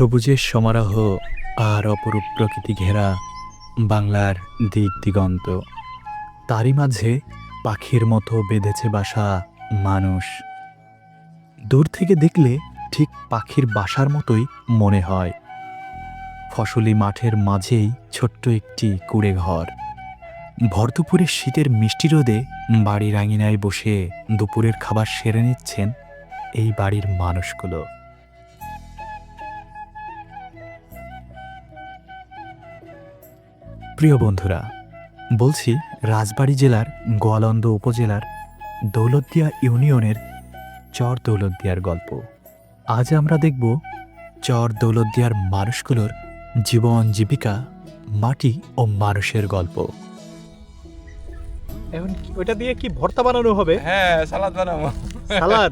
সবুজের সমারোহ আর অপরূপ প্রকৃতি ঘেরা বাংলার দিক দিগন্ত। তারই মাঝে পাখির মতো বেঁধেছে বাসা মানুষ। দূর থেকে দেখলে ঠিক পাখির বাসার মতোই মনে হয়। ফসলি মাঠের মাঝেই ছোট্ট একটি কুড়ে ঘর। ভরদুপুরের শীতের মিষ্টি রোদে বাড়ির আঙিনায় বসে দুপুরের খাবার সেরে নিচ্ছেন এই বাড়ির মানুষগুলো। প্রিয় বন্ধুরা বলছি রাজবাড়ী জেলার গোয়ালন্দ উপজেলার দৌলতদিয়া ইউনিয়নের চর দৌলতদিয়ার গল্প। আজ আমরা দেখব চর দৌলতদিয়ার মানুষগুলোর জীবন জীবিকা মাটি ও মানুষের গল্প। এখন ওইটা দিয়ে কি ভর্তা বানানো হবে? হ্যাঁ সালাদ বানাবো। সালাদ?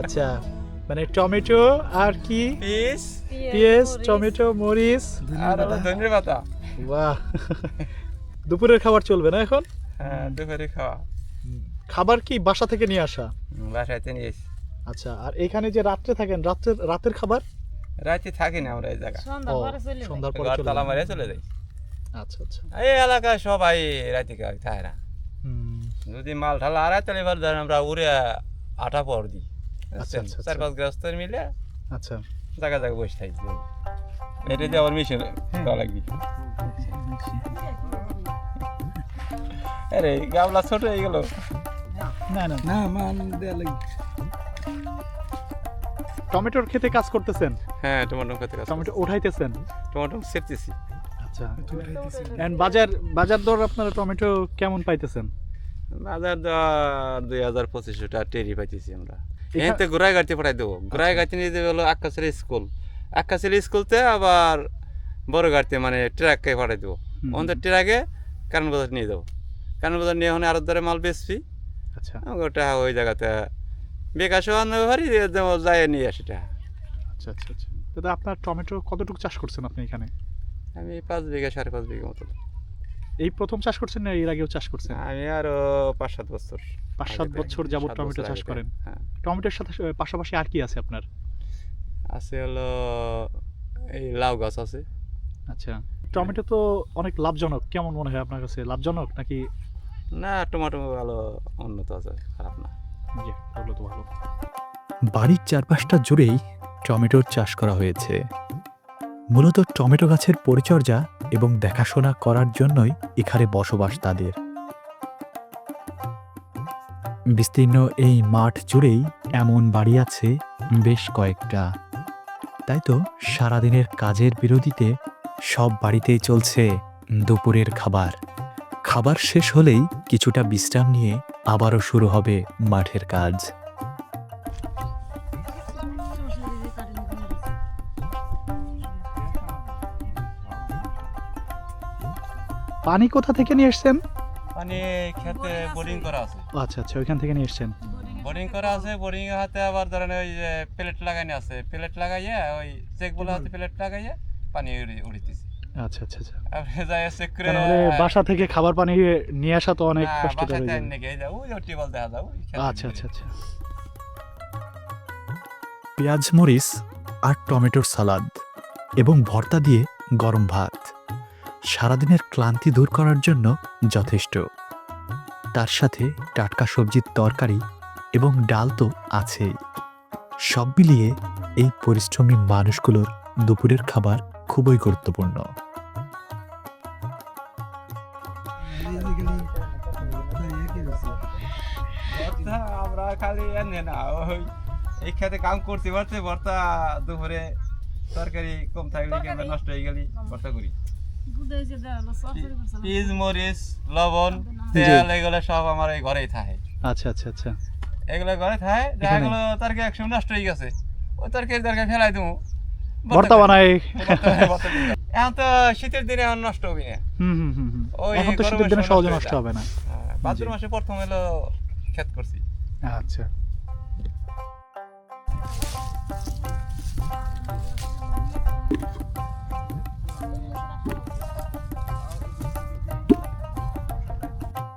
আচ্ছা মানে টমেটো আর কি? পিস। পেঁয়াজ টমেটো মরিচ। আর পাতা বাহ। দুপুরের খাবার চলবে না এখন? হ্যাঁ দুপুরে খাওয়া। খাবার কি বাসা থেকে নিয়ে আসা? বাসায় নিয়ে এসে আচ্ছা আর এখানে যে রাত্রে থাকেন রাতের রাতের খাবার? রাতে থাকি না আমরা এই জায়গা। সন্ধ্যার পরে চলে তালা যান। চলে যাই। আচ্ছা আচ্ছা। এই এলাকায় সবাই রাতে খায় থাকে না। যদি মাল ঢালা আর তাহলে এবার ধরেন আমরা উড়ে আটা পর দিই। আচ্ছা, আচ্ছা, চার আচ্ছা। পাঁচ গ্রাস্ত মিলে আচ্ছা। জায়গা জায়গা বসে থাকি। এটা দিয়ে আবার মিশে দেওয়া লাগবে। আরে গাবলা ছোট হয়ে গেল। না না। না মান দেয়া লাগবে। টমেটোর খেতে কাজ করতেছেন? হ্যাঁ টমেটো খেতে কাজ টমেটো উঠাইতেছেন? টমেটো সেরতেছি আচ্ছা। এন্ড বাজার বাজার দর আপনারা টমেটো কেমন পাইতেছেন? বাজার দর দুই হাজার পঁচিশশো টাকা টেরি পাইতেছি আমরা। এখা- এখানে গোড়ায় গাড়িতে পাঠাই দেবো। গোড়ায় গাড়িতে নিয়ে যাবে হলো আকাশের স্কুল। আকাশের স্কুলতে আবার বড় গাড়িতে মানে ট্রাককে পাঠাই দেবো। আমাদের ট্রাকে কারণ বাজার নিয়ে যাব। কারণ বাজার নিয়ে ওখানে আরও ধরে মাল বেচবি আচ্ছা। ওটা ওই জায়গাতে বেকার সহ ভারি যাই নিয়ে আসি টাকা আচ্ছা আচ্ছা আচ্ছা। দাদা আপনার টমেটো কতটুকু চাষ করছেন আপনি এখানে? আমি পাঁচ বিঘা সাড়ে পাঁচ বিঘা মতো। এই প্রথম চাষ করছেন না এর আগেও চাষ করছেন? আমি আরও পাঁচ সাত বছর পাঁচ সাত বছর যাবত টমেটো চাষ করেন। হ্যাঁ। টমেটোর সাথে পাশাপাশি আর কি আছে আপনার? আছে হলো এই লাউ গাছ আছে। আচ্ছা টমেটো তো অনেক লাভজনক কেমন মনে হয় আপনার কাছে? লাভজনক নাকি? না টমেটো ভালো উন্নত আছে খারাপ না। জি তাহলে তো ভালো। বাড়ির চারপাশটা জুড়েই টমেটোর চাষ করা হয়েছে। মূলত টমেটো গাছের পরিচর্যা এবং দেখাশোনা করার জন্যই এখানে বসবাস তাদের। বিস্তীর্ণ এই মাঠ জুড়েই এমন বাড়ি আছে বেশ কয়েকটা। তাই তো? সারাদিনের কাজের বিরতিতে সব বাড়িতেই চলছে দুপুরের খাবার। খাবার শেষ হলেই কিছুটা বিশ্রাম নিয়ে আবারও শুরু হবে মাঠের কাজ। পানি কোথা থেকে নিয়ে এসছেন? মানে খেতে বোরিং করা আছে। আচ্ছা আচ্ছা ওইখান থেকে নিয়ে এসছেন। বোরিং করা আছে বোরিং হাতে আবার ধরেন ওই যে প্লেট লাগানো আছে। প্লেট লাগাইয়ে ওই চেক বলে হাতে প্লেট লাগাইয়ে পানি উড়ি- উড়িতেছি। আচ্ছা আচ্ছা আচ্ছা। আপনি যাই চেক করে কেন বাসা থেকে খাবার পানি নিয়ে আসা তো অনেক হয়ে এনে গিয়ে যাও, ওই যে টিউবওয়েল দেখা যাও, আচ্ছা আচ্ছা আচ্ছা। পেঁয়াজ মরিচ আর টমেটোর সালাদ এবং ভর্তা দিয়ে গরম ভাত। সারাদিনের ক্লান্তি দূর করার জন্য যথেষ্ট। তার সাথে টাটকা সবজির তরকারি এবং ডাল তো আছেই। সব মিলিয়ে এই পরিশ্রমী মানুষগুলোর দুপুরের খাবার খুবই গুরুত্বপূর্ণ। আমরা খালি এনে না ওই এই খেতে কাম করতে পারতে ভর্তা দুপুরে তরকারি কম থাকলে কিংবা নষ্ট হয়ে গেলে? ভর্তা করি। পিস মরিচ লবণ তেল এগুলো সব আমার এই ঘরেই থাকে। আচ্ছা আচ্ছা আচ্ছা। এগুলো ঘরে থাকে দেখা? গেলো তরকারি একসময় নষ্ট হয়ে গেছে। ওই তরকারি তরকারি ফেলাই দেবো ভর্তা বানাই এখন তো শীতের দিনে এখন নষ্ট হবে না। হুম হুম হুম হুম। ওই এখন তো শীতের দিনে সহজে নষ্ট হবে না। হ্যাঁ, ভাদ্র মাসে প্রথম এলো ক্ষেত করছি। আচ্ছা।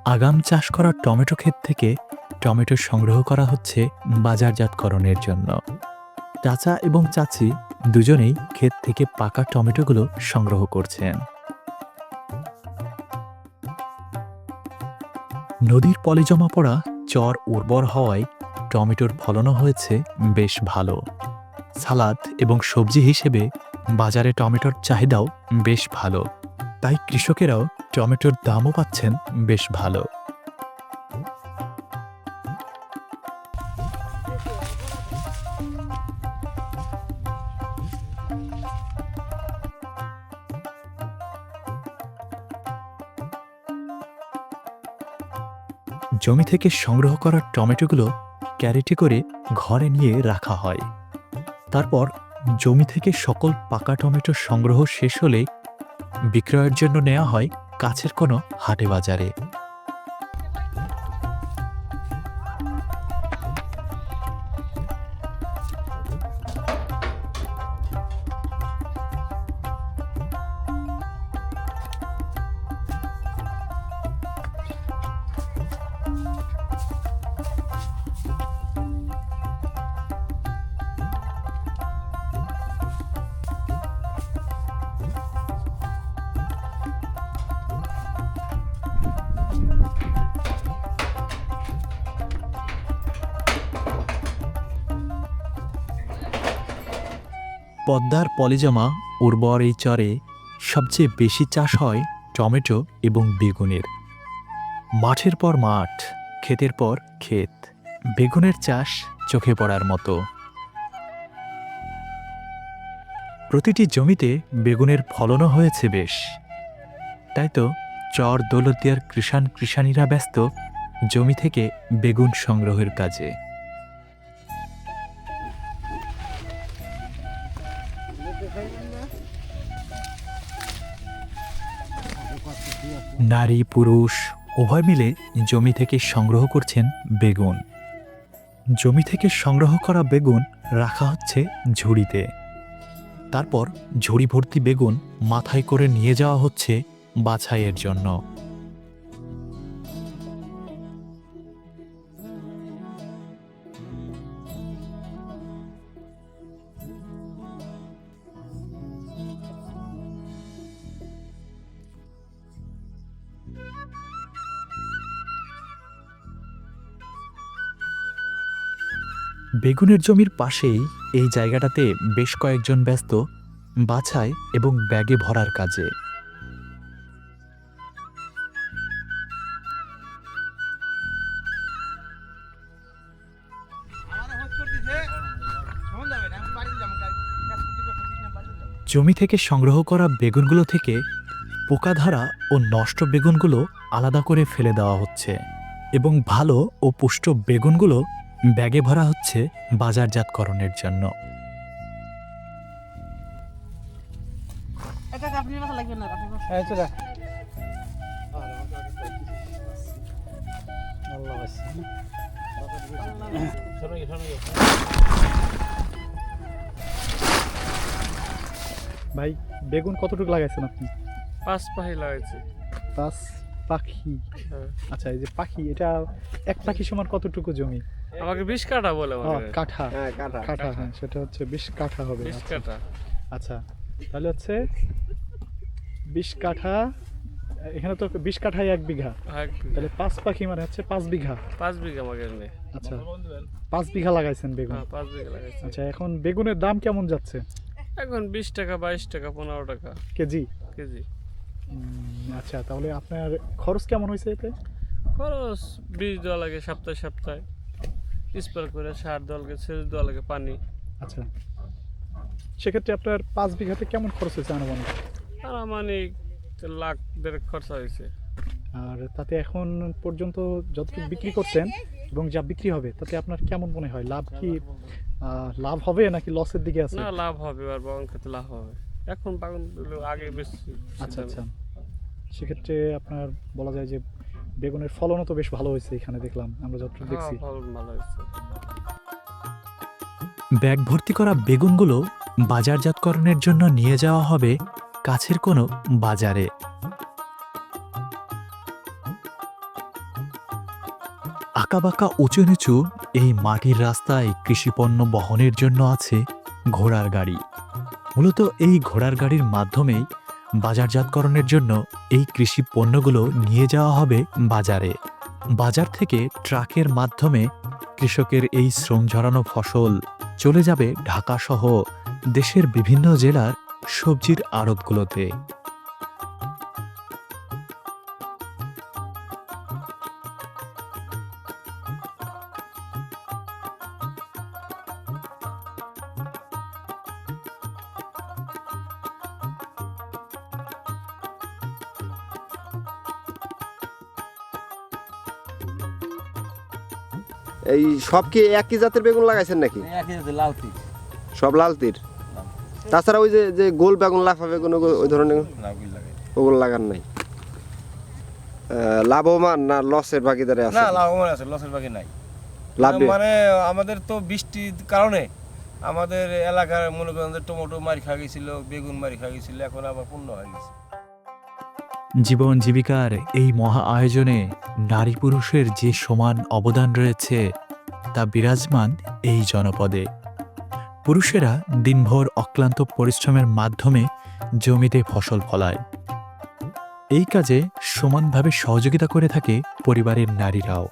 আগাম চাষ করা টমেটো ক্ষেত থেকে টমেটো সংগ্রহ করা হচ্ছে বাজারজাতকরণের জন্য। চাচা এবং চাচি দুজনেই ক্ষেত থেকে পাকা টমেটোগুলো সংগ্রহ করছেন। নদীর পলে জমা পড়া চর উর্বর হওয়ায় টমেটোর ফলনও হয়েছে বেশ ভালো। সালাদ এবং সবজি হিসেবে বাজারে টমেটোর চাহিদাও বেশ ভালো। তাই কৃষকেরাও টমেটোর দামও পাচ্ছেন বেশ ভালো। জমি থেকে সংগ্রহ করা টমেটোগুলো ক্যারেটে করে ঘরে নিয়ে রাখা হয়। তারপর জমি থেকে সকল পাকা টমেটো সংগ্রহ শেষ হলে বিক্রয়ের জন্য নেওয়া হয় কাছের কোনো হাটে বাজারে। পদ্মার পলিজমা উর্বর এই চরে সবচেয়ে বেশি চাষ হয় টমেটো এবং বেগুনের। মাঠের পর মাঠ, ক্ষেতের পর ক্ষেত, বেগুনের চাষ চোখে পড়ার মতো। প্রতিটি জমিতে বেগুনের ফলনও হয়েছে বেশ। তাই তো চর দৌলতিয়ার কৃষাণ কৃষাণীরা ব্যস্ত জমি থেকে বেগুন সংগ্রহের কাজে। নারী, পুরুষ, উভয় মিলে জমি থেকে সংগ্রহ করছেন বেগুন। জমি থেকে সংগ্রহ করা বেগুন রাখা হচ্ছে ঝুড়িতে। তারপর ঝুড়ি ভর্তি বেগুন মাথায় করে নিয়ে যাওয়া হচ্ছে বাছাইয়ের জন্য। বেগুনের জমির পাশেই এই জায়গাটাতে বেশ কয়েকজন ব্যস্ত বাছাই এবং ব্যাগে ভরার কাজে। জমি থেকে সংগ্রহ করা বেগুনগুলো থেকে পোকাধারা ও নষ্ট বেগুনগুলো আলাদা করে ফেলে দেওয়া হচ্ছে এবং ভালো ও পুষ্ট বেগুনগুলো ব্যাগে ভরা হচ্ছে বাজারজাতকরণের জন্য। এটা আপনি মাথা লাগবে না আপনি বসুন। ভাই বেগুন কতটুকু লাগাইছেন আপনি? পাঁচ পাখি লাগাইছি। পাঁচ পাখি? হ্যাঁ। আচ্ছা এই যে পাখি এটা এক পাখি সমান কতটুকু জমি? আমাকে বিশ কাঠা বলে কাঠা। হ্যাঁ কাটা কাঠা হ্যাঁ সেটা হচ্ছে বিশ কাঠা হবে বিশ আচ্ছা। কাঠা। আচ্ছা তাহলে হচ্ছে বিশ কাঠা এখানে তো বিশ কাঠায় এক বিঘা। তাহলে পাঁচ পাখি মানে হচ্ছে পাঁচ বিঘা। পাঁচ বিঘা আমাকে আচ্ছা পাঁচ বিঘা লাগাইছেন বেগুন। হ্যাঁ পাঁচ বিঘা লাগাইছি। আচ্ছা এখন বেগুনের দাম কেমন যাচ্ছে? এখন বিশ টাকা বাইশ টাকা পনেরো টাকা। কেজি? কেজি। উম, আচ্ছা তাহলে আপনার খরচ কেমন হয়েছে এতে? খরচ বীজ দেওয়া লাগে সপ্তাহে সপ্তাহে। স্প্রে করে সার দলকে সেচ লাগে পানি। আচ্ছা। সেক্ষেত্রে আপনার পাঁচ বিঘাতে কেমন খরচ হয়েছে আনুমানিক? আর মানে লাখ দেড় খরচা হয়েছে। আর তাতে এখন পর্যন্ত যতটুকু বিক্রি করছেন এবং যা বিক্রি হবে তাতে আপনার কেমন মনে হয়? লাভ কি লাভ হবে নাকি লসের দিকে আছে? না লাভ হবে আর বাগান খেতে লাভ হবে। এখন বাগান আগে বেশি আচ্ছা আচ্ছা। সেক্ষেত্রে আপনার বলা যায় যে বেগুনের ফলনও তো বেশ ভালো হয়েছে এখানে দেখলাম আমরা যতটুকু হ্যাঁ দেখছি হয়েছে। ব্যাগ ভর্তি করা বেগুনগুলো বাজারজাতকরণের জন্য নিয়ে যাওয়া হবে কাছের কোনো বাজারে। আঁকাবাঁকা উঁচু নিচু এই মাটির রাস্তায় কৃষিপণ্য বহনের জন্য আছে ঘোড়ার গাড়ি। মূলত এই ঘোড়ার গাড়ির মাধ্যমেই বাজারজাতকরণের জন্য এই কৃষি পণ্যগুলো নিয়ে যাওয়া হবে বাজারে। বাজার থেকে ট্রাকের মাধ্যমে কৃষকের এই শ্রম ঝরানো ফসল চলে যাবে ঢাকাসহ দেশের বিভিন্ন জেলার সবজির আড়তগুলোতে। সব কি একই জাতের বেগুন লাগাইছেন নাকি? লাল তিল সব লাল তীর তাছাড়া ওই যে যে গোল বেগুন লাফা বেগুন ওই ধরনের ওগুলো লাগান নাই? আহ, লাভবান না লসের ভাগিদারে আছে না লাভবান আছে লসের বাকি নাই। লাভ? মানে আমাদের তো বৃষ্টির কারণে আমাদের এলাকার মনে করেন যে টমেটো মারি খা গেছিল বেগুন মারি খা গেছিল এখন আবার পূর্ণ হয়ে গেছে। জীবন জীবিকার এই মহা আয়োজনে নারী পুরুষের যে সমান অবদান রয়েছে তা বিরাজমান এই জনপদে। পুরুষেরা দিনভর অক্লান্ত পরিশ্রমের মাধ্যমে জমিতে ফসল ফলায়। এই কাজে সমানভাবে সহযোগিতা করে থাকে পরিবারের নারীরাও।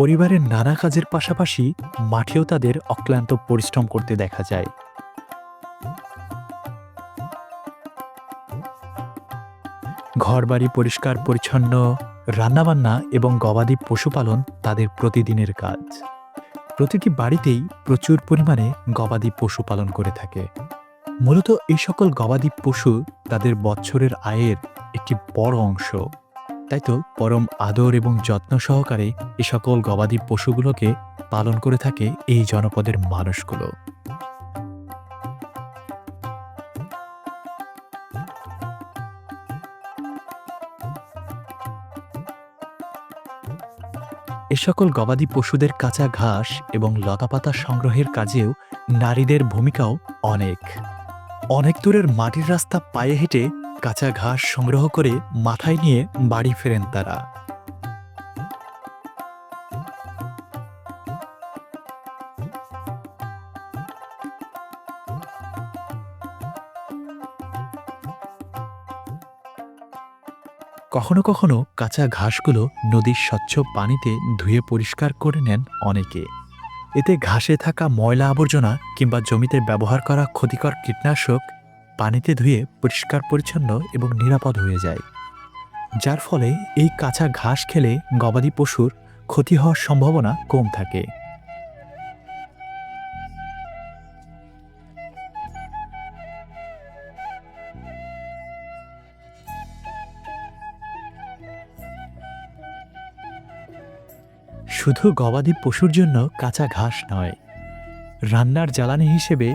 পরিবারের নানা কাজের পাশাপাশি মাঠেও তাদের অক্লান্ত পরিশ্রম করতে দেখা যায়। ঘরবাড়ি পরিষ্কার, পরিচ্ছন্ন, রান্নাবান্না এবং গবাদি পশুপালন তাদের প্রতিদিনের কাজ। প্রতিটি বাড়িতেই প্রচুর পরিমাণে গবাদি পশু পালন করে থাকে। মূলত এই সকল গবাদি পশু তাদের বছরের আয়ের একটি বড় অংশ। তাই তো পরম আদর এবং যত্ন সহকারে এ সকল গবাদি পশুগুলোকে পালন করে থাকে এই জনপদের মানুষগুলো। এ সকল গবাদি পশুদের কাঁচা ঘাস এবং লতাপাতা সংগ্রহের কাজেও নারীদের ভূমিকাও অনেক। অনেক দূরের মাটির রাস্তা পায়ে হেঁটে কাঁচা ঘাস সংগ্রহ করে মাথায় নিয়ে বাড়ি ফেরেন তারা। কখনো কখনো কাঁচা ঘাসগুলো নদীর স্বচ্ছ পানিতে ধুয়ে পরিষ্কার করে নেন অনেকে। এতে ঘাসে থাকা ময়লা আবর্জনা কিংবা জমিতে ব্যবহার করা ক্ষতিকর কীটনাশক পানিতে ধুয়ে পরিষ্কার পরিচ্ছন্ন এবং নিরাপদ হয়ে যায়। যার ফলে এই কাঁচা ঘাস খেলে গবাদি পশুর ক্ষতি হওয়ার সম্ভাবনা কম থাকে। শুধু গবাদি পশুর জন্য কাঁচা ঘাস নয়, রান্নার জ্বালানি হিসেবে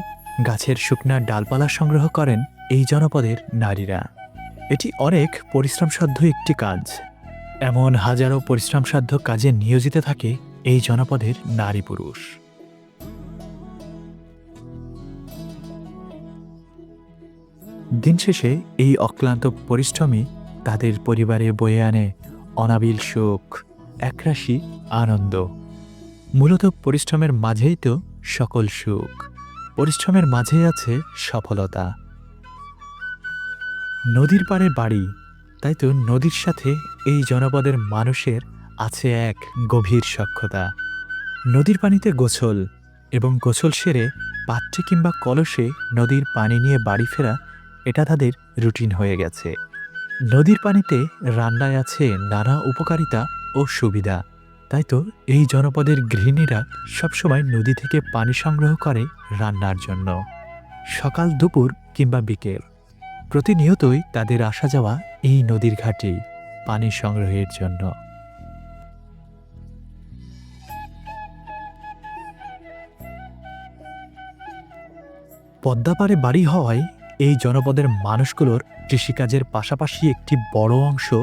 গাছের শুকনা ডালপালা সংগ্রহ করেন এই জনপদের নারীরা। এটি অনেক পরিশ্রমসাধ্য একটি কাজ। এমন হাজারো পরিশ্রমসাধ্য কাজে নিয়োজিত থাকে এই জনপদের নারী পুরুষ। দিন শেষে এই অক্লান্ত পরিশ্রমই তাদের পরিবারে বয়ে আনে অনাবিল সুখ, একরাশি আনন্দ। মূলত পরিশ্রমের মাঝেই তো সকল সুখ। পরিশ্রমের মাঝেই আছে সফলতা। নদীর পাড়ে বাড়ি, তাই তো নদীর সাথে এই জনপদের মানুষের আছে এক গভীর সক্ষতা। নদীর পানিতে গোছল এবং গোছল সেরে পাত্রে কিংবা কলসে নদীর পানি নিয়ে বাড়ি ফেরা, এটা তাদের রুটিন হয়ে গেছে। নদীর পানিতে রান্নায় আছে নানা উপকারিতা ও সুবিধা। তাই তো এই জনপদের গৃহিণীরা সবসময় নদী থেকে পানি সংগ্রহ করে রান্নার জন্য। সকাল দুপুর কিংবা বিকেল। প্রতিনিয়তই তাদের আসা যাওয়া এই নদীর ঘাটেই পানি সংগ্রহের জন্য। পদ্মাপাড়ে বাড়ি হওয়ায় এই জনপদের মানুষগুলোর কৃষিকাজের পাশাপাশি একটি বড় অংশ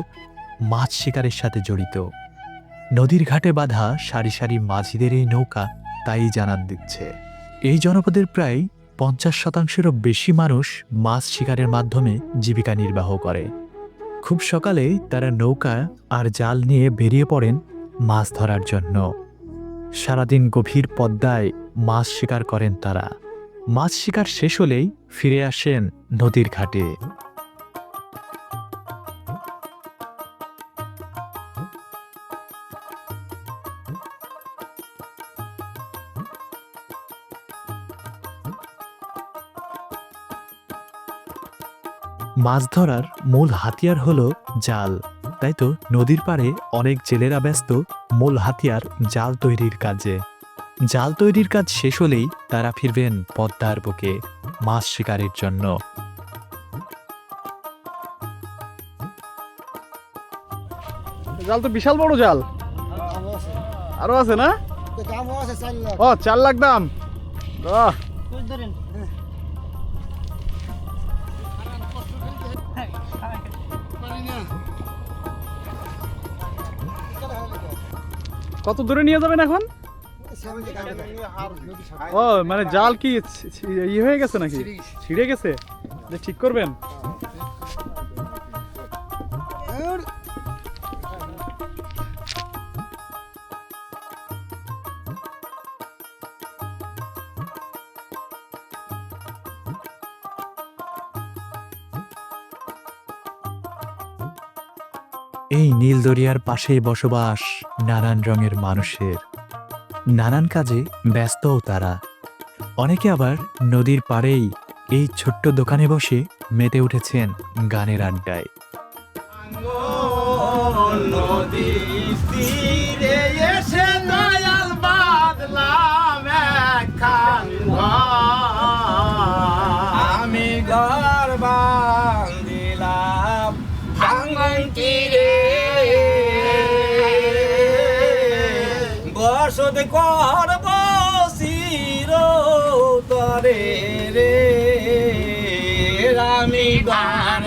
মাছ শিকারের সাথে জড়িত। নদীর ঘাটে বাঁধা সারি সারি মাঝিদের এই নৌকা তাই জানান দিচ্ছে। এই জনপদের প্রায় পঞ্চাশ শতাংশেরও বেশি মানুষ মাছ শিকারের মাধ্যমে জীবিকা নির্বাহ করে। খুব সকালে তারা নৌকা আর জাল নিয়ে বেরিয়ে পড়েন মাছ ধরার জন্য। সারাদিন গভীর পদ্মায় মাছ শিকার করেন তারা। মাছ শিকার শেষ হলেই ফিরে আসেন নদীর ঘাটে। মাছ ধরার মূল হাতিয়ার হল জাল। তাই তো? নদীর পাড়ে অনেক জেলেরা ব্যস্ত মূল হাতিয়ার জাল তৈরির কাজে। জাল তৈরির কাজ শেষ হলেই তারা ফিরবেন পদ্মার বুকে মাছ শিকারের জন্য। জাল তো বিশাল বড় জাল। আরও আছে না? ও চার লাখ দাম। বাহ। কত দূরে নিয়ে যাবেন এখন? ও মানে জাল কি ইয়ে হয়ে গেছে নাকি? ছিঁড়ে গেছে। ঠিক করবেন? এই নীল দরিয়ার পাশেই বসবাস নানান রঙের মানুষের। নানান কাজে ব্যস্তও তারা। অনেকে আবার নদীর পাড়েই এই ছোট্ট দোকানে বসে মেতে উঠেছেন গানের আড্ডায়। বসত কর বসির তরে রে আমি ঘর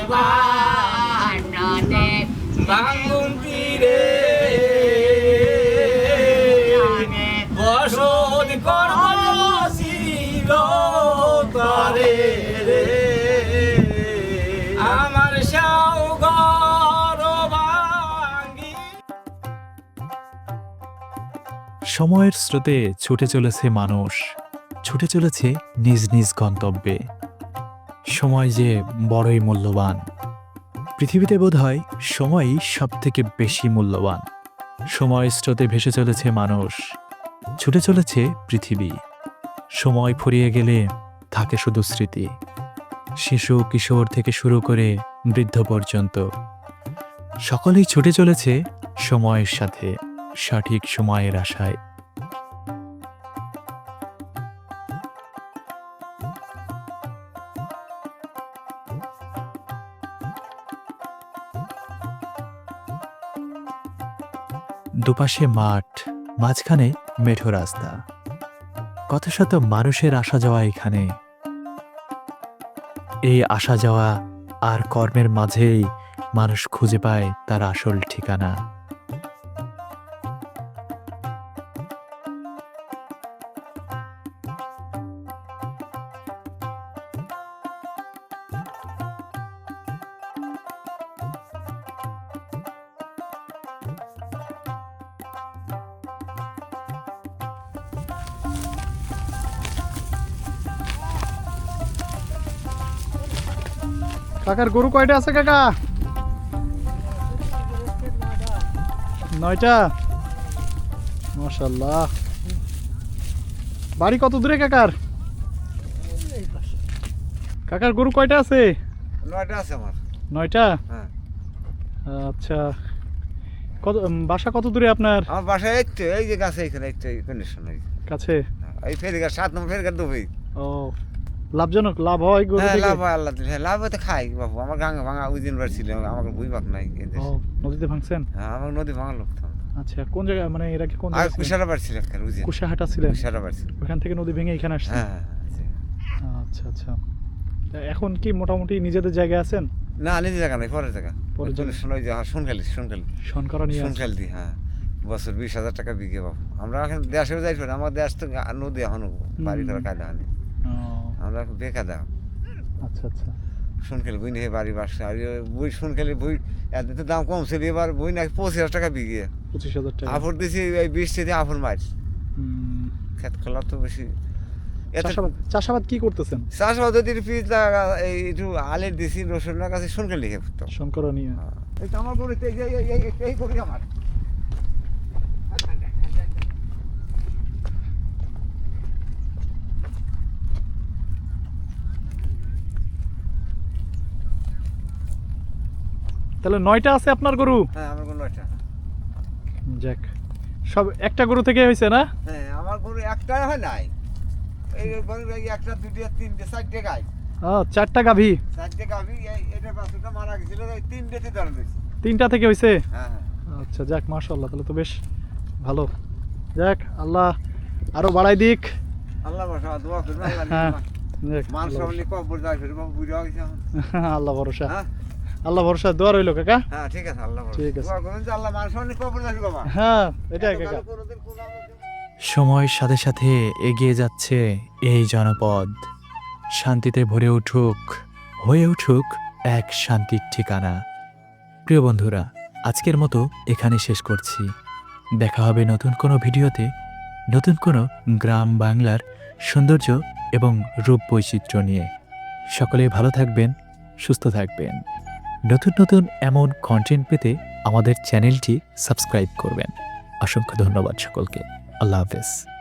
সময়ের স্রোতে ছুটে চলেছে মানুষ, ছুটে চলেছে নিজ নিজ গন্তব্যে। সময় যে বড়ই মূল্যবান। পৃথিবীতে বোধহয় সময়ই সব থেকে বেশি মূল্যবান। সময় স্রোতে ভেসে চলেছে মানুষ, ছুটে চলেছে পৃথিবী। সময় ফুরিয়ে গেলে থাকে শুধু স্মৃতি। শিশু, কিশোর থেকে শুরু করে বৃদ্ধ পর্যন্ত। সকলেই ছুটে চলেছে সময়ের সাথে। সঠিক সময়ের আশায়। দুপাশে মাঠ, মাঝখানে মেঠো রাস্তা। কত শত মানুষের আসা যাওয়া এখানে। এই আসা যাওয়া আর কর্মের মাঝেই মানুষ খুঁজে পায় তার আসল ঠিকানা। কাকার গরু কয়টা আছে কাকা? নয়টা? মাশাল্লাহ বাড়ি কত দূরে কাকার? কাকার গরু কয়টা আছে? নয়টা আছে আমার। নয়টা? হ্যাঁ। আচ্ছা। কত বাসা কত দূরে আপনার? আমার বাসায় এই এই যে গাছে এখানে তো এই কন্ডিশন এই কাছে এই ফেরিঘাট সাত নম্বর ফেরিঘাট দুবই ও। লাভজনক লাভ হয় গরু হ্যাঁ থেকে? লাভ হয় আল্লাহ। হ্যাঁ লাভ হতে খাই বাবু? আমার গাঙ্গা ভাঙা ওই দিন বার ছিল আমাকে বুঝ পাক নাই ও নদীতে ভাঙছেন? হ্যাঁ আমার নদী ভাঙা লোক তো। আচ্ছা কোন জায়গায় মানে এরা কি কোন জায়গায় ছিলেন? কুশারা বার ছিল একটা বুঝি কুশাহাটা ছিলেন? কুশারা বার ছিল। ওখান থেকে নদী ভেঙে এখানে আসছেন? হ্যাঁ হ্যাঁ, হ্যাঁ, আচ্ছা আচ্ছা। এখন কি মোটামুটি নিজেদের জায়গায় আছেন? না নিজের জায়গা নাই পরের জায়গা। পরের জায়গা। শোনাই যে হ্যাঁ শুনখালি শুনখালি শনকরা নিয়ে শুনখালি হ্যাঁ বছর বিশ হাজার টাকা বিঘে বাবু। আমরা এখন দেশেও যাই আমার দেশ তো নদী এখনও বাড়ি করা কায়দা হয়নি। আমরা এখন বেকায়দা আচ্ছা আচ্ছা। সোনখালি বই নিয়ে বাড়ি বাসা। আর বই সোনখালি বই এত তো দাম কম ছিল এবার বই নাকি পঁচিশ হাজার টাকা বিঘে। পঁচিশ হাজার টাকা। আফর দিছি এই বৃষ্টিতে আফর মার হুম, খেত খোলা তো বেশি। চাষাবাদ চাষাবাদ কি করতেছেন? চাষ পদ্ধতির পিস লাগা- এই একটু আলের দিছি রসুনের কাছে সোনখালি লিখে পড়তো শঙ্করণীয় এই তো আমার গরু এই এই এই- এই এই আমার। তাহলে নয়টা আছে আপনার গরু? হ্যাঁ আমার গরু একটা যাক। সব একটা গরু থেকে হয়েছে না? হ্যাঁ আমার গরু একটাই হয় নাই। এই গরু একটা তিনটে চারটে গাই। ও, চারটা গাভী? চারটে গাভি এই এটা বাছুরটা মারা গেছিল তিনটেতে ধরে রয়েছে তিনটা থেকে হয়েছে? হ্যাঁ হ্যাঁ। আচ্ছা যাক তাহলে তো বেশ ভালো। যাক আল্লাহ আরও বাড়াই দিক। আল্লাহ দোয়া হ্যাঁ। মান সামনে কবর গেছে ভরসা। আল্লাহ ভরসা। হ্যাঁ। আল্লাহ ভরসা দোয়া রইল কাকা? হ্যাঁ ঠিক আছে আল্লাহ ঠিক আল্লাহ হ্যাঁ এটাই কাকা। সময়ের সাথে সাথে এগিয়ে যাচ্ছে এই জনপদ। শান্তিতে ভরে উঠুক হয়ে উঠুক এক শান্তির ঠিকানা। প্রিয় বন্ধুরা আজকের মতো এখানে শেষ করছি। দেখা হবে নতুন কোনো ভিডিওতে। নতুন কোনো গ্রাম বাংলার সৌন্দর্য এবং রূপ বৈচিত্র্য নিয়ে। সকলে ভালো থাকবেন সুস্থ থাকবেন। নতুন নতুন এমন কন্টেন্ট পেতে আমাদের চ্যানেলটি সাবস্ক্রাইব করবেন। অসংখ্য ধন্যবাদ সকলকে। আল্লাহ হাফেজ।